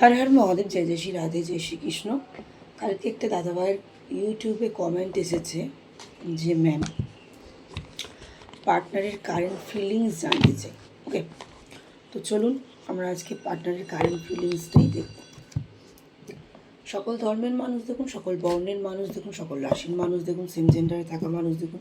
হর হর মহাদেব, জয় জয় শ্রী রাধে, জয় শ্রীকৃষ্ণ কালকে একটা দাদাভাইয়ের ইউটিউবে কমেন্ট এসেছে যে ম্যাম পার্টনারের কারেন্ট ফিলিংস জানতে চাই। ওকে তো চলুন, আমরা আজকে পার্টনারের কারেন্ট ফিলিংসটাই দেখব। সকল ধর্মের মানুষ দেখুন, সকল বর্ণের মানুষ দেখুন, সকল রাশির মানুষ দেখুন সেম জেন্ডারে থাকা মানুষ দেখুন।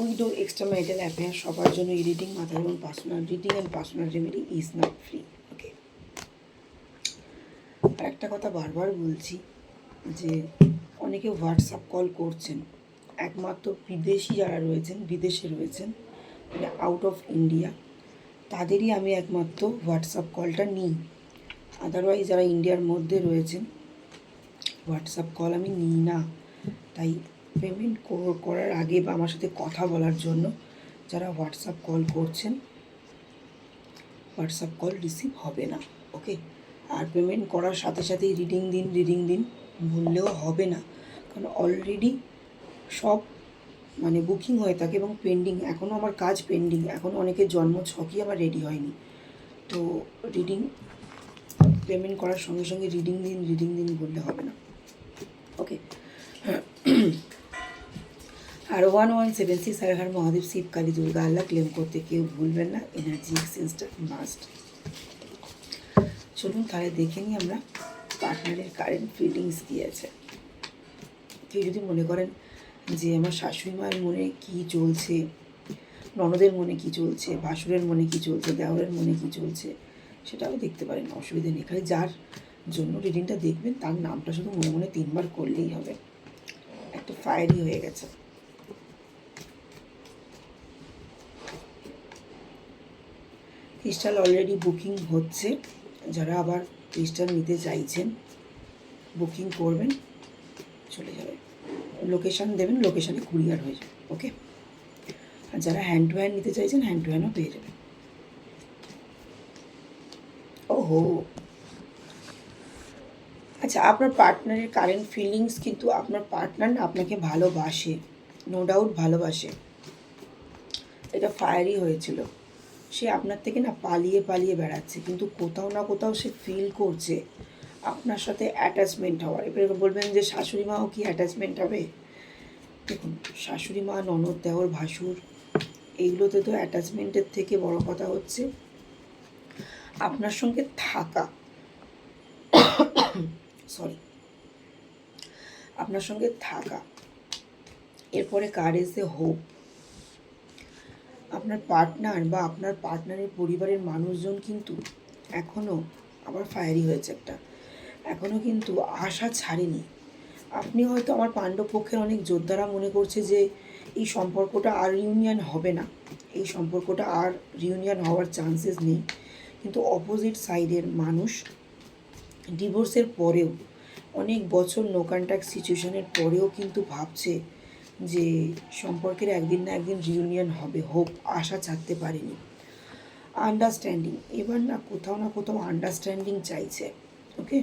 উইডো এক্সট্রা ম্যারিটাল অ্যাফেয়ার সবার জন্য এই রিডিং মাথা এবং personal reading and personal remedy is not free আর একটা কথা বারবার বলছি যে অনেকে হোয়াটসঅ্যাপ কল করছেন। একমাত্র বিদেশি যারা রয়েছেন, বিদেশে রয়েছেন আউট অফ ইন্ডিয়া তাদেরই আমি একমাত্র হোয়াটসঅ্যাপ কলটা নিই। আদারওয়াইজ যারা ইন্ডিয়ার মধ্যে রয়েছেন, হোয়াটসঅ্যাপ কল আমি নিই না। তাই পেমেন্ট করার আগে বা আমার সাথে কথা বলার জন্য যারা হোয়াটসঅ্যাপ কল করছেন, হোয়াটসঅ্যাপ কল রিসিভ হবে না ওকে আর পেমেন্ট করার সাথে সাথেই রিডিং দিন রিডিং দিন বললেও হবে না। কারণ অলরেডি সব মানে বুকিং হয়ে থাকে এবং পেন্ডিং এখনও আমার কাজ পেন্ডিং এখনও অনেকের জন্ম ছকই আমার রেডি হয়নি। তো রিডিং পেমেন্ট করার সঙ্গে সঙ্গে রিডিং দিন রিডিং দিন বললে হবে না। ওকে আর one one seven six Har Mahadev Shiv Kali Durga, Allah claim করতে কেউ ভুলবেন না। এনার্জি এক্সচেঞ্জটা মাস্ট চলুন তাহলে দেখে নিই আমরা পার্টনারের কারেন্ট ফিলিংস কী আছে। কেউ যদি মনে করেন যে আমার শাশুড়ি মায়ের মনে কী চলছে, ননদের মনে কী চলছে, ভাসুরের মনে কী চলছে, দেওরের মনে কী চলছে, সেটাও দেখতে পারেন, অসুবিধা নেই। খালি যার জন্য রিডিংটা দেখবেন, তার নামটা শুধু মনে মনে তিনবার করলেই হবে। একটা ফায়ারি হয়ে গেছে। ক্রিস্টাল অলরেডি বুকিং হচ্ছে। যারা আবার ক্রিস্টাল নিতে চাইছেন বুকিং করবেন, চলে যাবে। লোকেশান দেবেন লোকেশানে কুরিয়ার হয়ে যাবে ওকে আর যারা হ্যান্ড টু হ্যান্ড নিতে চাইছেন হ্যান্ড টু হ্যান্ডও পেয়ে যাবেন। ওহো! আচ্ছা আপনার পার্টনারের কারেন্ট ফিলিংস কিন্তু আপনার পার্টনার না আপনাকে ভালোবাসে নো ডাউট ভালোবাসে। এটা ফায়ারই হয়েছিল। সে আপনার থেকে না পালিয়ে পালিয়ে বেড়াচ্ছে, কিন্তু কোথাও না কোথাও সে ফিল করছে। আপনার সাথে অ্যাটাচমেন্ট হওয়ার। এবারে বলবেন যে শাশুড়ি মাও কি অ্যাটাচমেন্ট হবে? দেখুন, শাশুড়ি মা, ননদ দেওয়ার ভাসুর, এইগুলোতে তো অ্যাটাচমেন্টের থেকে বড় কথা হচ্ছে আপনার সঙ্গে থাকা। সরি আপনার সঙ্গে থাকা। এরপরে কার ইজ এ হোপ আপনার পার্টনার বা আপনার পার্টনারের পরিবারের মানুষজন কিন্তু এখনও আবার ফায়ারি হয়েছে একটা। এখনও কিন্তু আশা ছাড়েনি। আপনি হয়তো আমার পাণ্ডব পক্ষের অনেক যোদ্ধারা মনে করছে যে এই সম্পর্কটা আর রিউনিয়ন হবে না। এই সম্পর্কটা আর রিউনিয়ন হওয়ার চান্সেস নেই। কিন্তু অপোজিট সাইডের মানুষ ডিভোর্সের পরেও, অনেক বছর নো কন্ট্যাক্ট সিচুয়েশনের পরেও কিন্তু ভাবছে যে সম্পর্কের একদিন না একদিন রিউনিয়ন হবে হোপ আশা ছাড়তে পারেনি। আন্ডারস্ট্যান্ডিং এবার না কোথাও না কোথাও আন্ডারস্ট্যান্ডিং চাইছে ওকে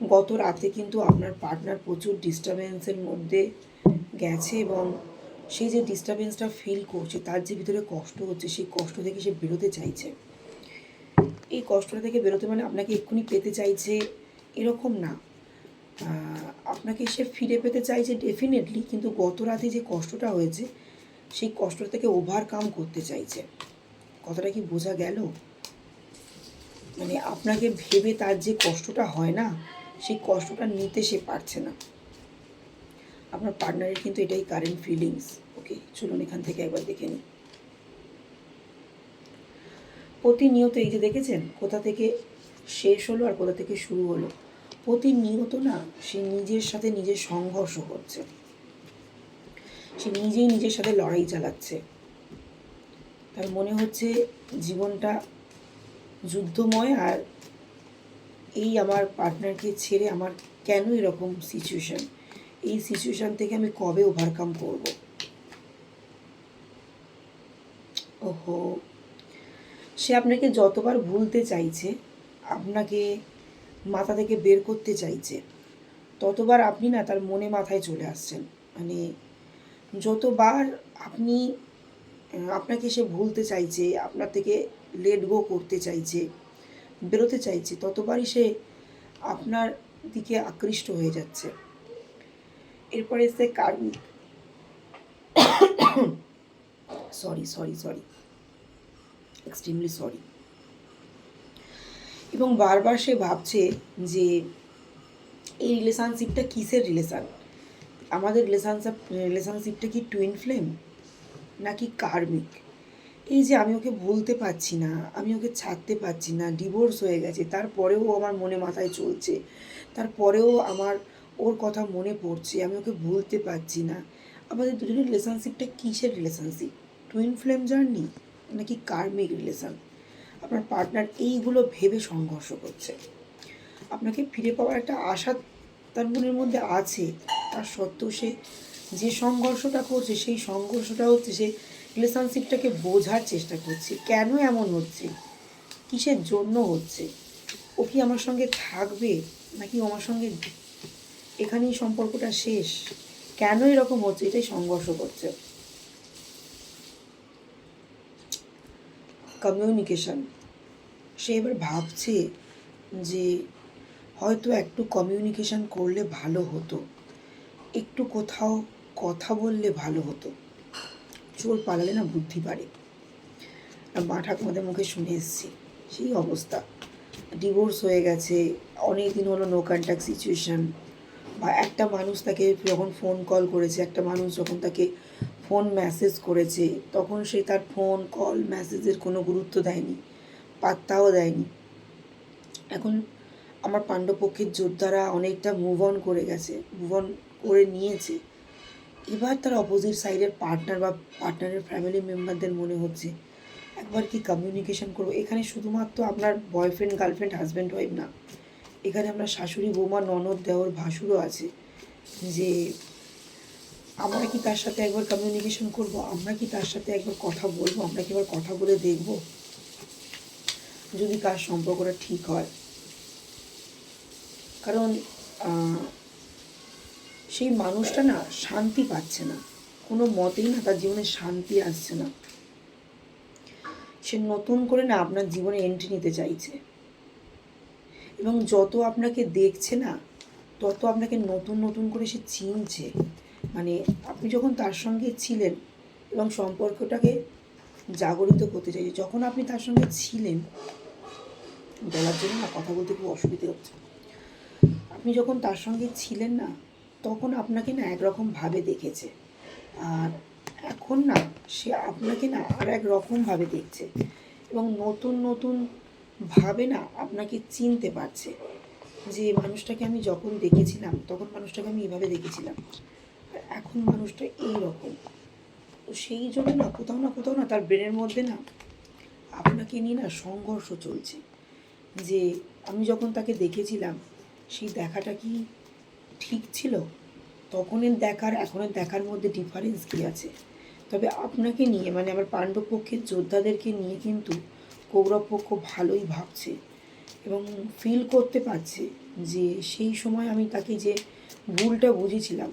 গত রাতে কিন্তু আপনার পার্টনার প্রচুর ডিস্টারবেন্সের মধ্যে গেছে এবং সেই যে ডিস্টারবেন্সটা ফিল করছে, তার যে ভিতরে কষ্ট হচ্ছে, সেই কষ্ট থেকে সে বেরোতে চাইছে। এই কষ্টটা থেকে বেরোতে মানে আপনাকে এক্ষুনি পেতে চাইছে, এরকম না। আপনাকে সে ফিরে পেতে চাইছে ডেফিনেটলি কিন্তু গত রাতে যে কষ্টটা হয়েছে, সেই কষ্টটা থেকে ওভারকাম করতে চাইছে। কথাটা কি বোঝা গেল? মানে আপনাকে ভেবে তার যে কষ্টটা হয় না, সেই কষ্টটা নিতে সে পারছে না। আপনার পার্টনারের কিন্তু এটাই কারেন্ট ফিলিংস ওকে চলুন এখান থেকে একবার দেখে নিই। প্রতিনিয়ত এই যে দেখেছেন, কোথা থেকে শেষ হলো আর কোথা থেকে শুরু হলো? প্রতিনিয়ত না সে নিজের সাথে নিজের সংঘর্ষ করছে। সে নিজেই নিজের সাথে লড়াই চালাচ্ছে। তার মনে হচ্ছে জীবনটা যুদ্ধময় আর এই আমার পার্টনারকে ছেড়ে আমার কেন এরকম সিচুয়েশান এই সিচুয়েশান থেকে আমি কবে ওভারকাম করব? ওহো, সে আপনাকে যতবার ভুলতে চাইছে, আপনাকে মাথা থেকে বের করতে চাইছে। ততবার আপনি না তার মনে মাথায় চলে আসছেন। মানে যতবার আপনি, আপনাকে সে ভুলতে চাইছে, আপনার থেকে লেট গো করতে চাইছে, বেরোতে চাইছে, ততবারই সে আপনার দিকে আকৃষ্ট হয়ে যাচ্ছে। এরপরে সে karmic sorry sorry sorry extremely sorry এবং বারবার সে ভাবছে যে এই রিলেশনশিপটা কিসের রিলেশন আমাদের রিলেশনশিপ রিলেশনশিপটা কি টুইন ফ্লেম নাকি কার্মিক এই যে আমি ওকে বলতে পারছি না, আমি ওকে ছাড়তে পারছি না ডিভোর্স হয়ে গেছে, তারপরেও আমার মনে মাথায় চলছে, তারপরেও আমার ওর কথা মনে পড়ছে, আমি ওকে ভুলতে পারছি না। আমাদের দুজনের রিলেশনশিপটা কিসের রিলেশনশিপ টুইন ফ্লেম জার্নি নাকি কার্মিক রিলেশন আপনার পার্টনার এইগুলো ভেবে সংঘর্ষ করছে। আপনাকে ফিরে পাওয়ার একটা আশা তার মনের মধ্যে আছে। তার সত্ত্বেও সে যে সংঘর্ষটা করছে, সেই সংঘর্ষটা হচ্ছে সে রিলেশনশিপটাকে বোঝার চেষ্টা করছে। কেন এমন হচ্ছে? কিসের জন্য হচ্ছে? ও কি আমার সঙ্গে থাকবে? নাকি আমার সঙ্গে এখানেই সম্পর্কটা শেষ? কেন এরকম হচ্ছে? এটাই সংঘর্ষ করছে। কমিউনিকেশন সে এবার ভাবছে যে হয়তো একটু কমিউনিকেশন করলে ভালো হতো। একটু কোথাও কথা বললে ভালো হতো। চোর পালালে না বুদ্ধি পারে মা ঠাকুমাদের মুখে শুনে এসেছি, সেই অবস্থা। ডিভোর্স হয়ে গেছে অনেক দিন হলো নো কন্ট্যাক্ট সিচুয়েশান বা একটা মানুষ তাকে যখন ফোন কল করেছে, একটা মানুষ যখন তাকে ফোন মেসেজ করেছে, তখন সে তার ফোন কল মেসেজের কোনো গুরুত্ব দেয়নি, পাত্তাও দেয়নি। এখন আমার পাণ্ডবপক্ষের যোদ্ধারা অনেকটা মুভ অন করে গেছে মুভ অন করে নিয়েছে। এবার তার অপোজিট সাইডের পার্টনার বা পার্টনারের ফ্যামিলি মেম্বারদের মনে হচ্ছে, একবার কি কমিউনিকেশন করব? এখানে শুধুমাত্র আপনার বয়ফ্রেন্ড গার্লফ্রেন্ড হাজব্যান্ড ওয়াইফ না, এখানে আপনার শাশুড়ি, বৌমা, ননদ দেওয়ার ভাসুরও আছে, যে আমরা কি তার সাথে একবার কমিউনিকেশন করব? আমরা কি তার সাথে একবার কথা বলব? আমরা কি একবার কথা বলে দেখব? যদি কার সম্পর্কটা ঠিক হয়। কারণ সেই মানুষটা না শান্তি পাচ্ছে না। কোনো মতেই না তার জীবনে শান্তি আসছে না। সে নতুন করে না আপনার জীবনে এন্ট্রি নিতে চাইছে। এবং যত আপনাকে দেখছে না, তত আপনাকে নতুন নতুন করে সে চিনছে। মানে আপনি যখন তার সঙ্গে ছিলেন এবং সম্পর্কটাকে জাগরিত করতে চাইছে যখন আপনি তার সঙ্গে ছিলেন, বলার জন্য না কথা বলতে খুব অসুবিধে হচ্ছে। আপনি যখন তার সঙ্গে ছিলেন না, তখন আপনাকে না একরকম ভাবে দেখেছে। আর এখন না, সে আপনাকে না আর এক রকমভাবে দেখছে এবং নতুন নতুন ভাবে না আপনাকে চিনতে পারছে যে মানুষটাকে আমি যখন দেখেছিলাম, তখন মানুষটাকে আমি এভাবে দেখেছিলাম। এখন মানুষটা এই রকম তো সেই জন্য না, কোথাও না কোথাও না তার ব্রেনের মধ্যে না আপনাকে নিয়ে না সংঘর্ষ চলছে। যে আমি যখন তাকে দেখেছিলাম, সেই দেখাটা কি ঠিক ছিল? তখনের দেখার, এখনের দেখার মধ্যে ডিফারেন্স কী আছে? তবে আপনাকে নিয়ে মানে আমার পাণ্ডব পক্ষের যোদ্ধাদেরকে নিয়ে কিন্তু কৌরব পক্ষ ভালোই ভাবছে এবং ফিল করতে পারছে যে সেই সময় আমি তাকে যে ভুলটা বুঝেছিলাম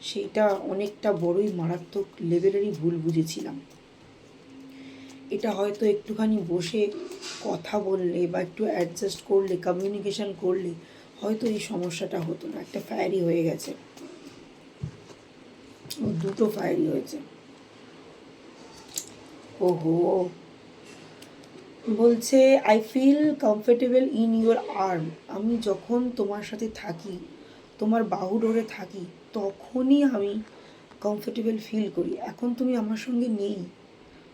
সেইটা অনেকটা বড়ই মারাত্মক লেভেলেরই ভুল বুঝেছিলাম। এটা হয়তো একটুখানি বসে কথা বললে বা একটু অ্যাডজাস্ট করলে কমিউনিকেশন করলে হয়তো এই সমস্যাটা হতো না। একটা ফায়ারি হয়ে গেছে। দুটো ফায়ারি হয়েছে। ও ওহো। বলছে I feel comfortable in your arm আমি যখন তোমার সাথে থাকি তোমার বাহু ডোরে থাকি, তখনই আমি কমফর্টেবল ফিল করি। এখন তুমি আমার সঙ্গে নেই।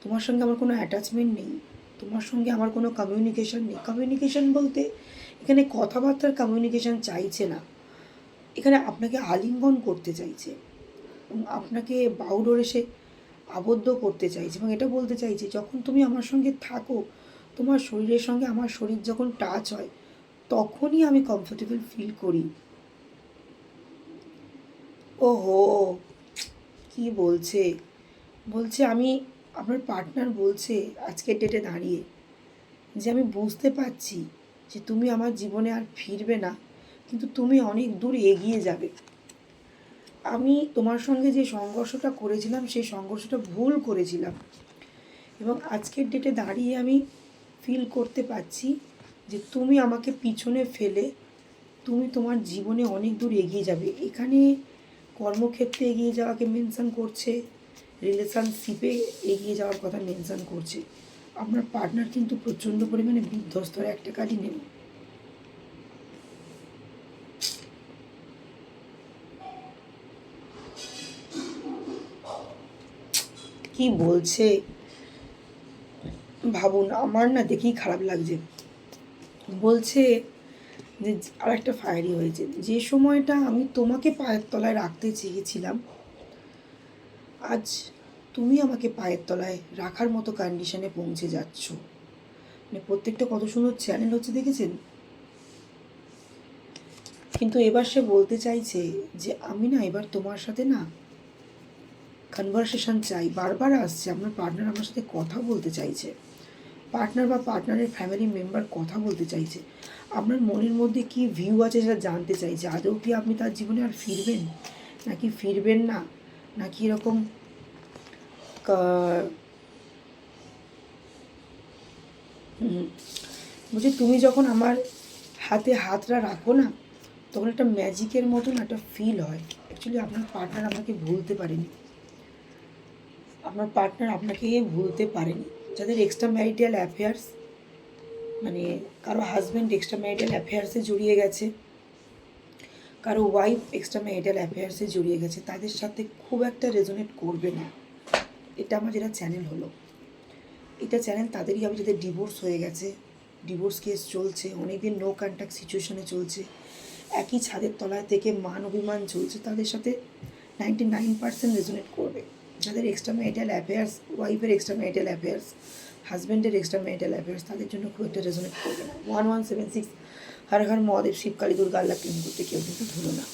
তোমার সঙ্গে আমার কোনো অ্যাটাচমেন্ট নেই। তোমার সঙ্গে আমার কোনো কমিউনিকেশন নেই। কমিউনিকেশন বলতে এখানে কথাবার্তার কমিউনিকেশন চাইছে না। এখানে আপনাকে আলিঙ্গন করতে চাইছে। আপনাকে বাউডোরে সে আবদ্ধ করতে চাইছে এবং এটা বলতে চাইছে, যখন তুমি আমার সঙ্গে থাকো, তোমার শরীরের সঙ্গে আমার শরীর যখন টাচ হয়, তখনই আমি কমফোর্টেবল ফিল করি। ওহো, কি বলছে? বলছে আমি আপনার পার্টনার বলছে আজকের ডেটে দাঁড়িয়ে যে আমি বুঝতে পারছি যে তুমি আমার জীবনে আর ফিরবে না, কিন্তু তুমি অনেক দূর এগিয়ে যাবে। আমি তোমার সঙ্গে যে সংঘর্ষটা করেছিলাম, সেই সংঘর্ষটা ভুল করেছিলাম। এবং আজকের ডেটে দাঁড়িয়ে আমি ফিল করতে পারছি যে তুমি আমাকে পিছনে ফেলে, তুমি তোমার জীবনে অনেক দূর এগিয়ে যাবে। এখানে কর্মক্ষেত্রে এগিয়ে যাওয়াকে মেনশান করছে রিলেশনশিপে এগিয়ে যাওয়ার কথা মেনশান করছে। আপনার পার্টনার কিন্তু প্রচণ্ড পরিমাণে বিধ্বস্তরে একটা কাজই নেব কি বলছে? ভাবুন, আমার না দেখেই খারাপ লাগছে। বলছে যে আর একটা ফায়ারি হয়েছে যে সময়টা আমি তোমাকে পায়ের তলায় রাখতে চেয়েছিলাম, আজ তুমি আমাকে পায়ের তলায় রাখার মতো কন্ডিশনে পৌঁছে যাচ্ছ। মানে প্রত্যেকটা কত সুন্দর চ্যানেল হচ্ছে, দেখেছেন? কিন্তু এবার সে বলতে চাইছে যে, আমি না এবার তোমার সাথে না কনভারসেশন চাই, বারবার আসছে, আপনার পার্টনার আমার সাথে কথা বলতে চাইছে। পার্টনার বা পার্টনারের ফ্যামিলি মেম্বার কথা বলতে চাইছে। আপনার মনের মধ্যে কি ভিউ আছে সেটা জানতে চাইছে? আদৌ কি আপনি তার জীবনে আর ফিরবেন? নাকি ফিরবেন না? নাকি এরকম বলছি তুমি যখন আমার হাতে হাতটা রাখো না, তখন একটা ম্যাজিকের মতন একটা ফিল হয়। অ্যাকচুয়ালি আপনার পার্টনার আপনাকে ভুলতে পারেনি। আপনার পার্টনার আপনাকে ভুলতে পারেনি। যাদের এক্সট্রা ম্যারিটাল অ্যাফেয়ার্স মানে কারও হাজব্যান্ড এক্সট্রা ম্যারিটাল অ্যাফেয়ার্সে জড়িয়ে গেছে, কারও ওয়াইফ এক্সট্রা ম্যারিটাল অ্যাফেয়ার্সে জড়িয়ে গেছে, তাদের সাথে খুব একটা রেজোনেট করবে না। এটা আমার যেটা চ্যানেল হলো। এটা চ্যানেল তাদেরই হবে যাদের ডিভোর্স হয়ে গেছে ডিভোর্স কেস চলছে, অনেকদিন নো কন্ট্যাক্ট সিচুয়েশনে চলছে, একই ছাদের তলায় থেকে মান অভিমান চলছে, তাদের সাথে নাইনটি নাইন পার্সেন্ট রেজোনেট করবে। যাদের এক্সট্রা ম্যারিটাল অ্যাফেয়ার্স ওয়াইফের এক্সট্রা ম্যারিটাল অ্যাফেয়ার্স হাজব্যান্ডের এক্সট্রা ম্যারিটাল অ্যাফেয়ার্স তাদের জন্য খুব একটা রেজনেট করবে না। One one seven six Har Har Mahadev, Shiv Kali Durga, Allah প্রেম করতে কেউ কিন্তু ধুলো না।